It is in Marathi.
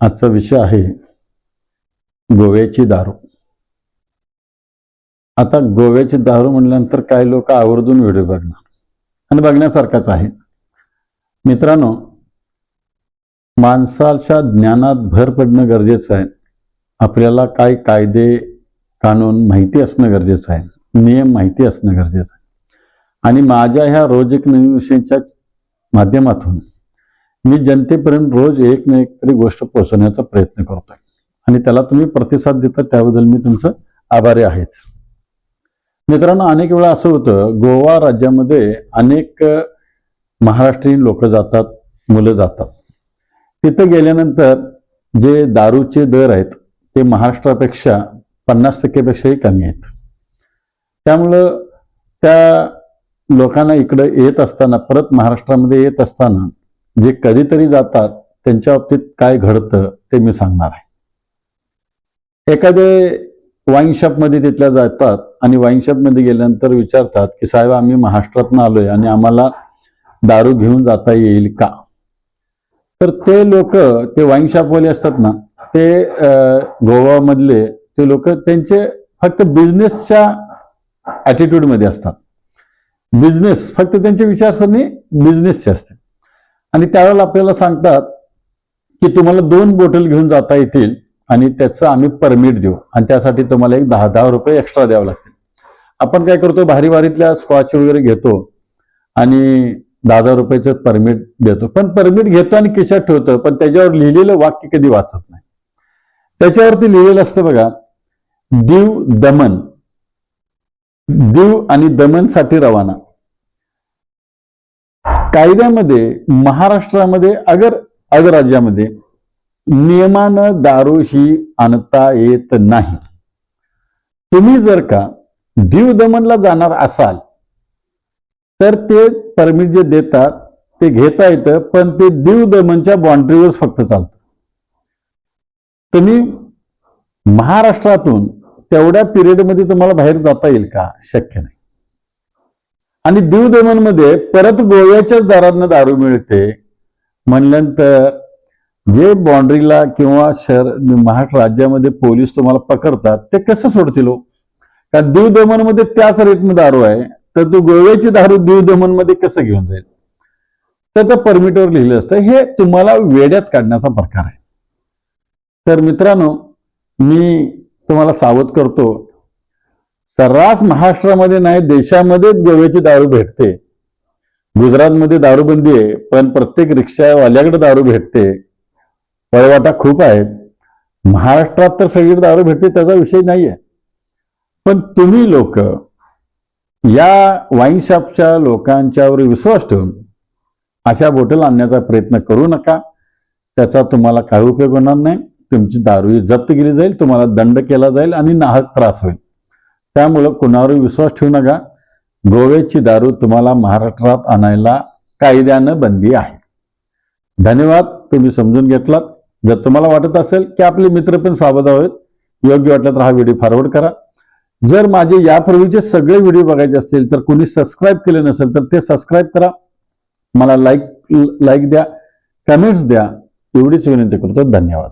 आजचा विषय आहे गोव्याची दारू. आता गोव्याची दारू म्हटल्यानंतर काही लोक आवर्जून व्हिडिओ बघणार. आणि बघण्यासारखाच आहे. मित्रांनो माणसाच्या ज्ञानात भर पडणं गरजेचं आहे. आपल्याला काय कायदे कानून माहिती असणं गरजेचं आहे. नियम माहिती असणं गरजेचं आहे. आणि माझ्या ह्या रोज एक नवीन विषयाच्या माध्यमातून मी जनतेपर्यंत रोज एक ना एक तरी गोष्ट पोहोचवण्याचा प्रयत्न करतोय. आणि त्याला तुम्ही प्रतिसाद देता त्याबद्दल मी तुमचं आभारी आहेच. मित्रांनो अनेक वेळा असं होतं गोवा राज्यामध्ये अनेक महाराष्ट्रीयन लोक जातात मुलं जातात. तिथं गेल्यानंतर जे दारूचे दर आहेत ते महाराष्ट्रापेक्षा पन्नास टक्केपेक्षाही कमी आहेत. त्यामुळं त्या लोकांना इकडं येत असताना परत महाराष्ट्रामध्ये येत असताना जे कधीतरी जातात त्यांच्या बाबतीत काय घडतं ते मी सांगणार आहे. एखादे वाईन शॉपमध्ये तिथल्या जातात आणि वाईन शॉपमध्ये गेल्यानंतर विचारतात की साहेब आम्ही महाराष्ट्रातून आलोय आणि आम्हाला दारू घेऊन जाता येईल का? तर ते लोक ते वाईन शॉपवाले असतात ना ते गोवामधले ते लोक त्यांचे फक्त बिझनेसच्या ॲटिट्यूडमध्ये असतात. बिझनेस फक्त त्यांचे विचारसरणी बिझनेसचे असते. आणि त्यावेळेला आपल्याला सांगतात की तुम्हाला दोन बॉटल घेऊन जाता येतील आणि त्याचं आम्ही परमिट देऊ. आणि त्यासाठी तुम्हाला एक दहा दहा रुपये एक्स्ट्रा द्यावं लागतील. आपण काय करतो भारी भारीतल्या स्कॉच वगैरे घेतो आणि दहा दहा रुपयाचं परमिट देतो. पण परमिट घेतो आणि खिशात ठेवतो पण त्याच्यावर लिहिलेलं वाक्य कधी वाचत नाही. त्याच्यावरती लिहिलेलं असतं बघा दीव दमन. दीव आणि दमनसाठी रवाना. कायद्यामध्ये महाराष्ट्रामध्ये अगर अगर राज्यामध्ये नियमानं दारू ही आणता येत नाही. तुम्ही जर का दीव दमनला जाणार असाल तर ते परमिट जे देतात ते घेता येतं पण ते दीव दमनच्या बाउंड्रीवर फक्त चालतं. तुम्ही महाराष्ट्रातून तेवढ्या पिरियडमध्ये तुम्हाला बाहेर जाता येईल का? शक्य नाही. आणि दीव दमनमध्ये परत गोव्याच्याच दारांना दारू मिळते. म्हणल्यानंतर जे बाउंड्रीला किंवा शहर महाराष्ट्र राज्यामध्ये पोलीस तुम्हाला पकडतात ते कसं सोडतील हो? कारण दीव दमनमध्ये त्याच रेटनं दारू आहे तर तू गोव्याची दारू दीव दमनमध्ये कसं घेऊन जाईल? त्याचं परमिटवर लिहिलं असतं हे तुम्हाला वेड्यात काढण्याचा प्रकार आहे. तर मित्रांनो मी तुम्हाला सावध करतो सर्रास महाराष्ट्रामध्ये नाही देशामध्येच गोव्याची दारू भेटते. गुजरातमध्ये दारूबंदी आहे पण प्रत्येक रिक्षावाल्याकडे दारू भेटते. पळवाटा खूप आहेत महाराष्ट्रात तर सगळीकडे दारू भेटते त्याचा विषय नाही आहे पण तुम्ही लोक या वाईन शॉपच्या लोकांच्यावर विश्वास ठेवून अशा बॉटल आणण्याचा प्रयत्न करू नका. त्याचा तुम्हाला काही उपयोग होणार नाही. तुमची दारू जप्त केली जाईल तुम्हाला दंड केला जाईल आणि नाहक त्रास होईल. त्यामुळं कुणावर विश्वास ठेवू नका. गोव्याची दारू तुम्हाला महाराष्ट्रात आणायला कायद्यानं बंदी आहे. धन्यवाद. तुम्ही समजून घेतलात. जर तुम्हाला वाटत असेल की आपले मित्र पण सावध आहेत योग्य वाटलं तर हा व्हिडिओ फॉरवर्ड करा. जर माझे यापूर्वीचे सगळे व्हिडिओ बघायचे असतील तर कोणी सबस्क्राईब केले नसेल तर ते सबस्क्राईब करा. मला लाईक लाईक द्या कमेंट्स द्या. एवढीच विनंती करतो. धन्यवाद.